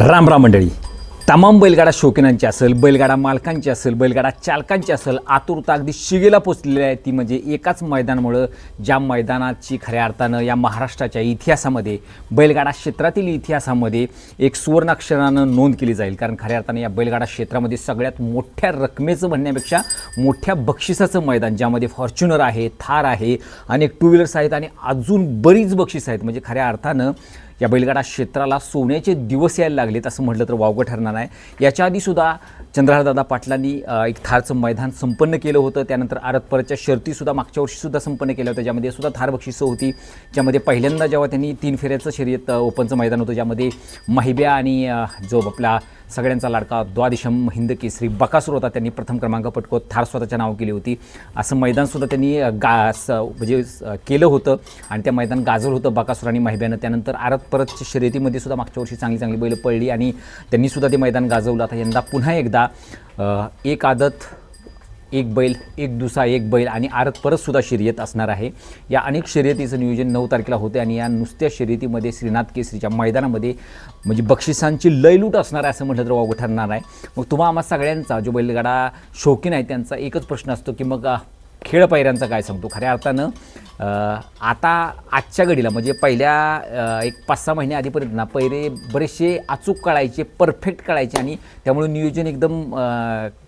राम राम मंडळी. तमाम बैलगाडा शौकीनांची असेल बैलगाडा मालकांची असेल बैलगाडा चालकांची असेल आतुरता अगदी शिगेला पोचलेली आहे ती म्हणजे एकाच मैदानामुळं ज्या मैदानाची खऱ्या अर्थानं या महाराष्ट्राच्या इतिहासामध्ये बैलगाडा क्षेत्रातील इतिहासामध्ये एक सुवर्णाक्षरानं नोंद केली जाईल. कारण खऱ्या अर्थानं या बैलगाडा क्षेत्रामध्ये सगळ्यात मोठ्या रकमेचं म्हणण्यापेक्षा मोठ्या बक्षिसाचं मैदान ज्यामध्ये फॉर्च्युनर आहे थार आहे अनेक टू व्हीलर्स आहेत आणि अजून बरीच बक्षीस आहेत. म्हणजे खऱ्या अर्थानं या बैलगाडा क्षेत्राला सोन्याचे दिवस यायला लागलेत असं म्हटलं तर वावगं ठरणार आहे याच्या आधीसुद्धा चंद्रहारदादा पाटलांनी एक थारचं मैदान संपन्न केलं होतं. त्यानंतर आरत परतच्या शर्तीसुद्धा मागच्या वर्षीसुद्धा संपन्न केल्या होत्या ज्यामध्ये सुद्धा थार बक्षिसं होती. ज्यामध्ये पहिल्यांदा जेव्हा त्यांनी तीन फेऱ्याचं शर्यत ओपनचं मैदान होतं ज्यामध्ये माहिब्या आणि जो आपला सगळ्यांचा लाडका द्वादिशम हिंद केसरी बकासूर होता. त्यांनी प्रथम क्रमांक पटकवत थार स्वतःच्या नाव केली होती. असं मैदानसुद्धा त्यांनी गा स म्हणजे केलं होतं. आणि त्या मैदान गाजवलं होतं बकासूर आणि माहिब्यानं. त्यानंतर आरत परतच्या शर्यतीमध्ये सुद्धा मागच्या वर्षी चांगली चांगली बैलं पडली आणि त्यांनीसुद्धा ते मैदान गाजवलं. आता यंदा पुन्हा एकदा एक आदत एक बैल एक दुसा एक बैल आणि आरत परतसुद्धा शर्यत असणार आहे. या अनेक शर्यतीचं नियोजन नऊ तारखेला होते आणि या नुसत्या शर्यतीमध्ये श्रीनाथ केसरीच्या मैदानामध्ये म्हणजे बक्षिसांची लयलूट असणार आहे असं म्हटलं तर वावगं ठरणार आहे. मग तुम्हा आम्हा सगळ्यांचा जो बैलगाडा शौकीन आहे त्यांचा एकच प्रश्न असतो की मग खेळ पायऱ्यांचा काय सांगतो? खऱ्या अर्थानं आता आजच्या घडीला म्हणजे पहिल्या एक पाच सहा महिने आधीपर्यंत ना पैरे बरेचसे अचूक कळायचे परफेक्ट कळायचे आणि त्यामुळे नियोजन एकदम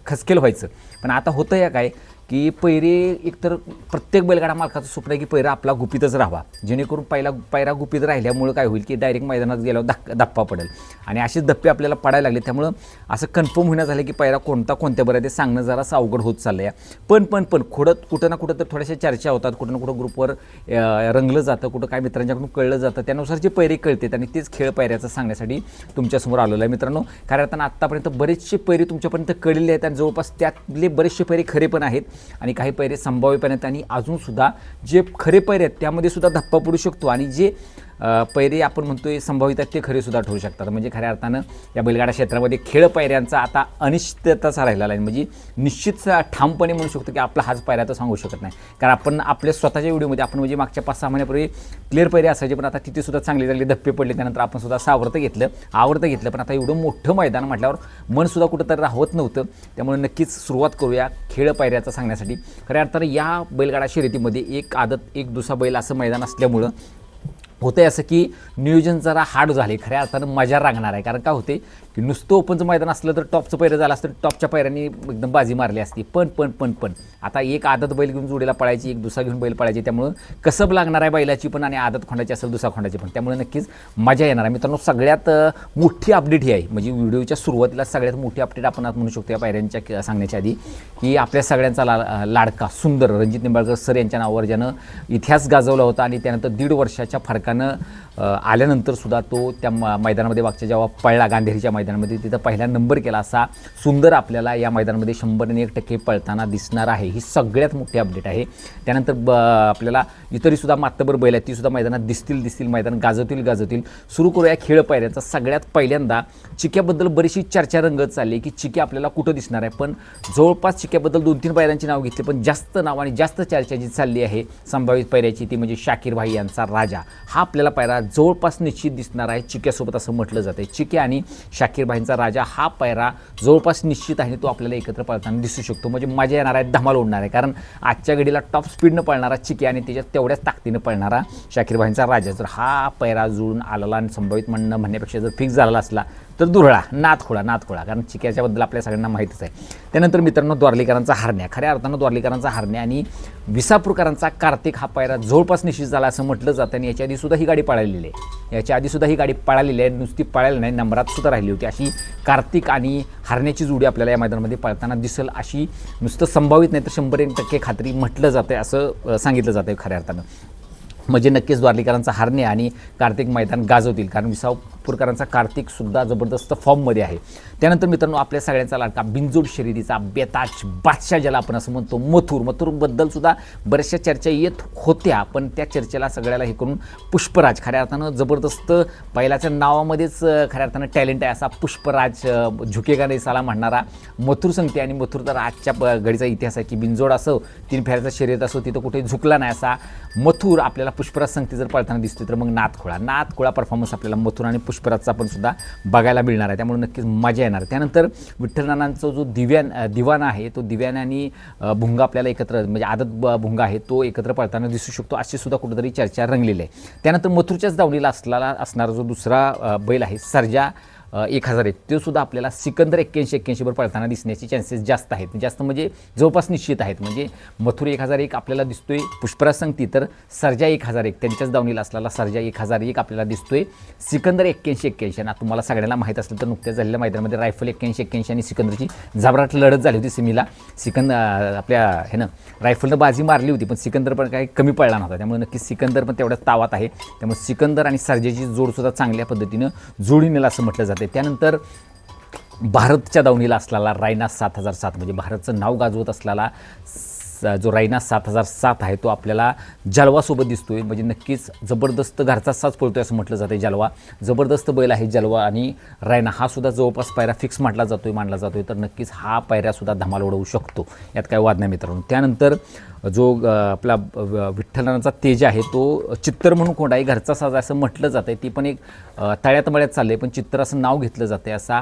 खसकेल व्हायचं. पण आता होतं या काय? की पैरे एकतर प्रत्येक बैलगाडा मालकाचं स्वप्न आहे की पैरा आपला गुपितच राहावा. जेणेकरून पहिला पैरा गुपित राहिल्यामुळं काय होईल की डायरेक्ट मैदानात गेल्यावर धक् धप्पा पडेल. आणि असेच धप्पे आपल्याला पडायला लागले त्यामुळं असं कन्फर्म होण्यात झालं की पैरा कोणता कोणत्या बरं ते सांगणं जरा अवघड होत चाललं आहे पण पण पण खोडत कुठं ना कुठं तर थोड्याशा चर्चा होतात कुठं ना कुठं ग्रुपवर रंगलं जातं कुठं काय मित्रांच्याकडून कळलं जातं त्यानुसार जे पैरे कळतात आणि तेच खेळ पैऱ्याचं सांगण्यासाठी तुमच्यासमोर आलेलं आहे मित्रांनो. कारण अर्थानं आत्तापर्यंत बरेचसे पैरे तुमच्यापर्यंत कळलेले आहेत आणि जवळपास त्यातले बरेचसे पैरे खरे पण आहेत. आणि काही पैरे संभाव्य पण आहेत आणि अजूनसुद्धा जे खरे पैरे आहेत त्यामध्ये सुद्धा धप्पा पडू शकतो. आणि जे पैरे आपण म्हणतोय संभावित आहेत ते खरेसुद्धा ठरू शकतात. म्हणजे खऱ्या अर्थानं या बैलगाडा क्षेत्रामध्ये खेळ पायऱ्यांचा आता अनिश्चितताचा राहिलेला आहे. म्हणजे निश्चित ठामपणे म्हणू शकतो की आपला हाच पायऱ्या तर सांगू शकत नाही. कारण आपण आपल्या स्वतःच्या व्हिडिओमध्ये आपण म्हणजे मागच्या पाच सहा महिन्यापूर्वी क्लिअर पैरे असायचे पण आता तिथेसुद्धा चांगले चांगले धप्पे पडले. त्यानंतर आपण सुद्धा सावरतं घेतलं आवडतं घेतलं. पण आता एवढं मोठं मैदान म्हटल्यावर मनसुद्धा कुठं कुठंतरी राहत नव्हतं. त्यामुळे नक्कीच सुरुवात करूया खेळ पायऱ्याचा सांगण्यासाठी. खऱ्या अर्थानं या बैलगाडा शर्यतीमध्ये एक आदत एक दुसरा बैल असं मैदान असल्यामुळं होतंय असं की नियोजन जरा हार्ड झाले खऱ्या अर्थानं मजा रांगणार आहे. कारण का होते की नुसतं ओपनचं मैदान असलं तर टॉपचं पैरं झालं असतं तर टॉपच्या पैऱ्यांनी एकदम बाजी मारली असती. पण पण पण पण. आता एक आदत बैल घेऊन जोडीला पळायची एक दुसरा घेऊन बैल पळायची त्यामुळं कसब लागणार आहे बैलाची पण आणि आदत खोंडाची असेल दुसरा खोंडाची पण. त्यामुळे नक्कीच मजा येणार आहे. मित्रांनो सगळ्यात मोठी अपडेट ही आहे. म्हणजे व्हिडिओच्या सुरुवातीला सगळ्यात मोठी अपडेट आपण आज म्हणू शकतो या पायऱ्यांच्या सांगण्याच्या आधी की आपल्या सगळ्यांचा ला लाडका सुंदर रणजित निंबाळकर सर यांच्या नावावर ज्यानं इतिहास गाजवला होता आणि त्यानंतर दीड वर्षाच्या फरकानं आल्यानंतर सुद्धा तो त्या म- मैदानामध्ये मागच्या जेव्हा पळला गांधीच्या मैदानामध्ये तिथं पहिला नंबर केला असा सुंदर आपल्याला या मैदानामध्ये शंभर आणि एक टक्के पळताना दिसणार आहे. ही सगळ्यात मोठी अपडेट आहे. त्यानंतर ब आपल्याला इतरीसुद्धा मातबर बैल आहेत तीसुद्धा मैदानात दिसतील दिसतील मैदान गाजवतील गाजवतील. सुरू करूया खेळ पायऱ्यांचा. सगळ्यात पहिल्यांदा चिक्याबद्दल बरीचशी चर्चा रंगत चालली की चिके आपल्याला कुठं दिसणार आहे. पण जवळपास चिक्याबद्दल दोन तीन पायऱ्यांची नाव घेतली पण जास्त नाव आणि जास्त चर्चा जी चालली आहे संभावित पायऱ्याची ती म्हणजे शाकीर भाई यांचा राजा. हा आपल्याला पायरा जवळपास निश्चित दिसणार आहे. चिक्यासोबत असं म्हटलं जातं चिके आणि शाकीर भाईंचा राजा हा पायरा जवळपास निश्चित आहे तो आपल्याला एकत्र पळताना दिसू शकतो. म्हणजे मजा येणार आहे धमाल उडणार आहे. कारण आजच्या घडीला टॉप स्पीडनं पळणारा चिके आणि त्याच्यात तेवढ्याच ताकदीनं पळणारा शाकीर भाईंचा राजा जर हा पैरा जुळून आलेला आणि संभावित म्हणणं म्हणण्यापेक्षा जर फिक्स झालेला असला तर दुरळा नाथखोळा नाथखोळा कारण चिक्याच्याबद्दल आपल्या सगळ्यांना माहितीच आहे. त्यानंतर मित्रांनो द्वारलीकरांचा हारण्या. खऱ्या अर्थानं द्वारलीकरांचा हारण्या आणि विसापूरकरांचा कार्तिक हा पायरा जवळपास निश्चित झाला असं म्हटलं जातं आणि याच्या आधीसुद्धा ही गाडी पळालेली आहे. याच्या आधीसुद्धा ही गाडी पळालेली आहे नुसती पळायला नाही नंबरात सुद्धा राहिली होती. अशी कार्तिक आणि हारण्याची जोडी आपल्याला या मैदानामध्ये पळताना दिसेल अशी नुसतं संभावित नाही तर शंभर एक टक्के खात्री म्हटलं जातं असं सांगितलं जातं खऱ्या अर्थानं. म्हणजे नक्कीच द्वारलीकरांचा हारणे आणि कार्तिक मैदान गाजवतील कारण विसाव विसापूरकरांचा कार्तिकसुद्धा जबरदस्त फॉर्ममध्ये आहे. त्यानंतर मित्रांनो आपल्या सगळ्यांचा लाडका बिंजोड शर्यतीचा बेताज बादशाह ज्याला आपण असं म्हणतो मथुर. मथुरबद्दल सुद्धा बऱ्याचशा चर्चा येत होत्या पण त्या चर्चेला सगळ्याला हे करून पुष्पराज. खऱ्या अर्थानं जबरदस्त बैलाच्या नावामध्येच खऱ्या अर्थानं टॅलेंट आहे असा पुष्पराज अं, झुकेगा नाही साला म्हणणारा मथुर संगते. आणि मथुर तर आजच्या प- घडीचा इतिहास आहे की बिंजोड असो तीन फेऱ्याचा शर्यत असो तिथं कुठे झुकला नाही असा मथुर आपल्याला पुष्पराज संगती जर पळताना दिसते तर मग नाथखोळा नाथखोळा परफॉर्मन्स आपल्याला मथुर आणि पुष्पराजचा पण सुद्धा बघायला मिळणार आहे. त्यामुळे नक्कीच मजा येणार. त्यानंतर विठ्ठलनानांचा जो दिव्यान अ, आहे तो दिव्यान आणि भुंगा आपल्याला एकत्र म्हणजे आदत ब- भुंगा आहे तो एकत्र पळताना दिसू शकतो. अशी सुद्धा कुठेतरी चर्चा रंगलेली आहे. त्यानंतर मथुरच्याच दावणीला असलेला असणारा जो दुसरा बैल आहे सर्जा एक हजार एक तो सुद्धा आपल्याला सिकंदर एक्क्याऐंशी एक्क्याऐंशीवर पळताना दिसण्याचे चान्सेस जास्त आहेत. म्हणजे जास्त म्हणजे जवळपास निश्चित आहेत. म्हणजे मथुर एक हजार एक आपल्याला दिसतोय. पुष्पराज संगती तर सर्जा एक हजार एक. त्यांच्याच दावणीला असलेला सर्जा एक हजार एक आपल्याला दिसतोय. सिकंदर एक्क्याऐंशी एक्क्याऐंशी. आणि तुम्हाला सगळ्यांना माहीत असलं तर नुकत्याच झालेल्या मैदानामध्ये रायफल एक्क्याऐंशी एक्क्याऐंशी आणि सिकंदरची जबराट लढत झाली होती सिमीला. सिकंद आपल्या हे ना रायफलनं बाजी मारली होती पण सिकंदर पण काही कमी पडला नव्हता. त्यामुळे नक्कीच सिकंदर पण तेवढ्याच तावात आहे. त्यामुळे सिकंदर आणि सर्जेची जोडसुद्धा चांगल्या पद्धतीनं जोडी नेला असं म्हटलं जातं. त्यानंतर भारतच्या दावणीला असलेला रायना सात हजार सात म्हणजे भारतचं नाव गाजवत असलेला जो रायना सात हजार सात आहे तो आपल्याला जलवासोबत दिसतोय. म्हणजे नक्कीच जबरदस्त घरचा साच पळतोय असं म्हटलं जातं जलवा. जबरदस्त बैल आहे जलवा आणि रायना हा सुद्धा जवळपास पायरा फिक्स म्हटला जातोय मानला जातोय. तर नक्कीच हा पायऱ्यासुद्धा धमाल उडवू शकतो. यात काय वाद नाही मित्रांनो. त्यानंतर जो आपला विठ्ठलांचा तेज आहे तो चित्तर म्हणून कोण आहे. घरचा साज असं म्हटलं जातं आहे ती पण एक तळ्यात मळ्यात चाललं आहे पण चित्तर असं नाव घेतलं जातं आहे असा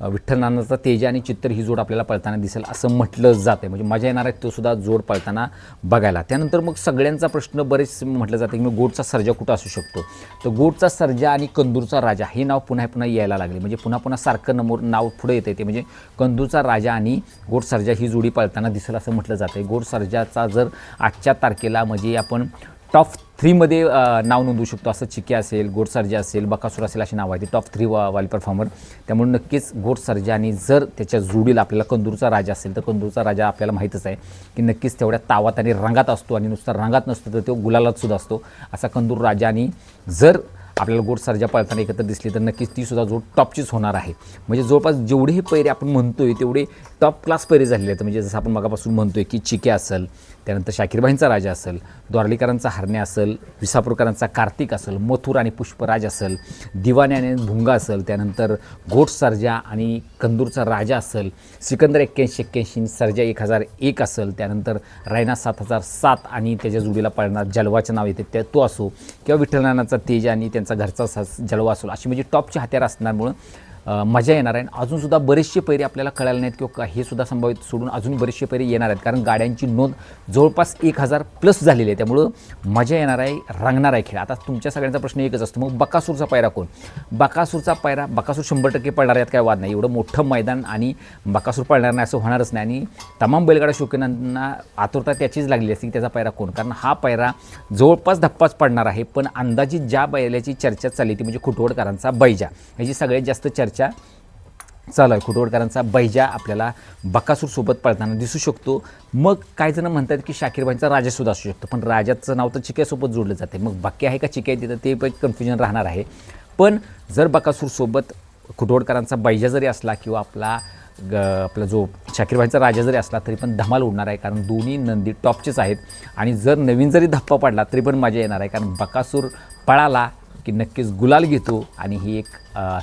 विठ्ठल नानाचा तेज आणि चित्तर ही जोड आपल्याला पळताना दिसेल असं म्हटलं जातं आहे म्हणजे मजा येणार आहे तो सुद्धा जोड पळताना बघायला. त्यानंतर मग सगळ्यांचा प्रश्न बरेच म्हटलं जातं की मग गोडचा सर्जा कुठं असू शकतो? तर गोडचा सर्जा आणि कंदूरचा राजा हे नाव पुन्हा पुन्हा यायला लागले. म्हणजे पुन्हा पुन्हा सारखं नमोर नाव पुढे येतं ते. म्हणजे कंदूरचा राजा आणि गोड सर्जा ही जोडी पळताना दिसेल असं म्हटलं जातं आहे गोड सर्जाचा जर आजच्या तारखेला म्हणजे आपण टॉप थ्रीमध्ये नाव नोंदवू शकतो. असं चिके असेल गोडसर्जा असेल बकासूर असेल अशी नाव आहे ती टॉप थ्री वा वाली परफॉर्मर त्यामुळे नक्कीच गोडसर्जा आणि जर त्याच्या जोडीला आपल्याला कंदूरचा राजा असेल तर कंदूरचा राजा आपल्याला माहीतच आहे की नक्कीच तेवढ्या तावात आणि रंगात असतो आणि नुसता रंगात नसतो तर तो गुलालातसुद्धा असतो. असा कंदूर राजा आणि जर आपल्याला गोड सर्जा पळताना एकत्र दिसली तर नक्कीच ती सुद्धा टॉपचीच होणार आहे. म्हणजे जवळपास जेवढे हे पैरे आपण म्हणतोय तेवढे टॉप क्लास पैरे झालेले आहेत. म्हणजे जसं आपण मगापासून म्हणतोय की चिके असेल त्यानंतर शाकीरबाईंचा राजा असेल द्वारलीकरांचा हरणे असेल विसापूरकरांचा कार्तिक असेल मथुर आणि पुष्पराज असेल दिवाने आणि भुंगा असेल त्यानंतर गोट सरजा आणि कंदूरचा राजा असेल सिकंदर एक्क्याऐंशी एक्क्याऐंशी सर्जा एक हजार एक असेल त्यानंतर रायना सात हजार सात आणि त्याच्या जोडीला पळणार जलवाचं नाव येते त्या तो असो किंवा विठ्ठलनानाचा तेज आणि त्यांचा घरचा सास जलवा असो अशी म्हणजे टॉपची हत्यार असणारमुळं मजा येणार आहे. आणि अजूनसुद्धा बरेचसे पैरे आपल्याला कळाले नाहीत किंवा हे सुद्धा संभावित सोडून अजून बरेचसे पैरे येणार आहेत. कारण गाड्यांची नोंद जवळपास एक हजार प्लस झालेली आहे. त्यामुळं मजा येणार आहे रंगणार आहे खेळ. आता तुमच्या सगळ्यांचा प्रश्न एकच असतो. मग बकासूरचा पायरा कोण? बकासूरचा पायरा बकासूर शंभर टक्के पडणार आहेत काय वाद नाही. एवढं मोठं मैदान आणि बकासूर पडणार नाही असं होणारच नाही. आणि तमाम बैलगाडा शौकीनांना आतुरता त्याचीच लागली असते की त्याचा पायरा कोण? कारण हा पायरा जवळपास धप्पाच पडणार आहे. पण अंदाजित ज्या बैलाची चर्चा चालली ती म्हणजे खुटवडकरांचा बैजा ह्याची सगळ्यात जास्त चर्चा चालू आहे. खुटवडकरांचा बैजा आपल्याला बकासूरसोबत पळताना दिसू शकतो. मग काही जण म्हणतात की शाकीरबाईंचा राजासुद्धा असू शकतो पण राजाचं नाव तर चिक्यासोबत जोडलं जाते. मग बाकी आहे का चिक्या तिथं ते पण कन्फ्युजन राहणार आहे. पण जर बकासूरसोबत खुटवडकरांचा बैजा जरी असला किंवा आपला ग आपला जो शाकीरबाईंचा राजा जरी असला तरी पण धमाल उडणार आहे कारण दोन्ही नंदी टॉपचेच आहेत. आणि जर नवीन जरी धप्पा पडला तरी पण मजा येणार आहे कारण बकासूर पळाला की नक्कीच गुलाल घेतो आणि ही एक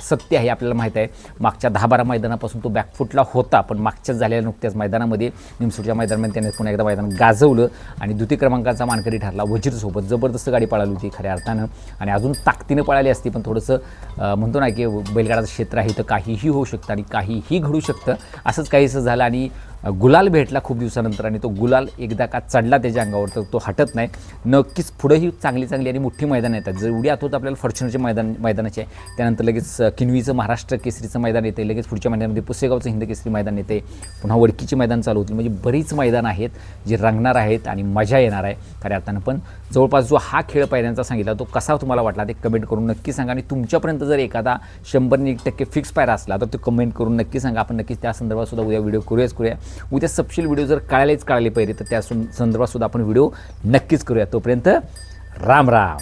सत्य आहे आपल्याला माहीत आहे. मागच्या दहा बारा मैदानापासून तो बॅकफुटला होता पण मागच्याच झालेल्या नुकत्याच मैदानामध्ये निमसूरच्या मैदानामध्ये त्याने पुन्हा एकदा मैदान गाजवलं आणि द्वितीय क्रमांकाचा मानकरी ठरला वजीरसोबत. जबरदस्त गाडी पळाली होती खऱ्या अर्थानं आणि अजून ताकदीनं पळाली असती पण थोडंसं म्हणतो ना की बैलगाडाचं क्षेत्र आहे तर काहीही होऊ शकतं आणि काहीही घडू शकतं. असंच काहीसं झालं आणि गुलाल भेटला खूप दिवसानंतर आणि तो गुलाल एकदा का चढला त्याच्या अंगावर तर तो हटत नाही. नक्कीच पुढेही चांगली चांगली आणि मोठी मैदान येतात. जेवढी आठवत आपल्याला फॉर्च्युनरचे मैदान मैदानाचे आहे त्यानंतर लगेच किनवीचं महाराष्ट्र केसरीचं मैदान येते लगेच पुढच्या मैदानामध्ये पुसेगावचं हिंद केसरी मैदान येते. पुन्हा वडकीची मैदान चालू होतील. म्हणजे बरीच मैदान आहेत जे रंगणार आहेत आणि मजा येणार आहे. खऱ्या अर्थानं पण जवळपास जो हा खेळ पहिल्यांदा सांगितला तो कसा तुम्हाला वाटला ते कमेंट करून नक्की सांगा. आणि तुमच्यापर्यंत जर एखादा शंभर एक टक्के फिक्स पायरा असला तर तो कमेंट करून नक्की सांगा. आपण नक्कीच त्या संदर्भात सुद्धा उद्या व्हिडिओ करूयाच करूया. उद्या सपशील व्हिडिओ जर कळालेच कळाले पाहिजे तर त्या सं- संदर्भातसुद्धा आपण व्हिडिओ नक्कीच करूया. तोपर्यंत राम राम.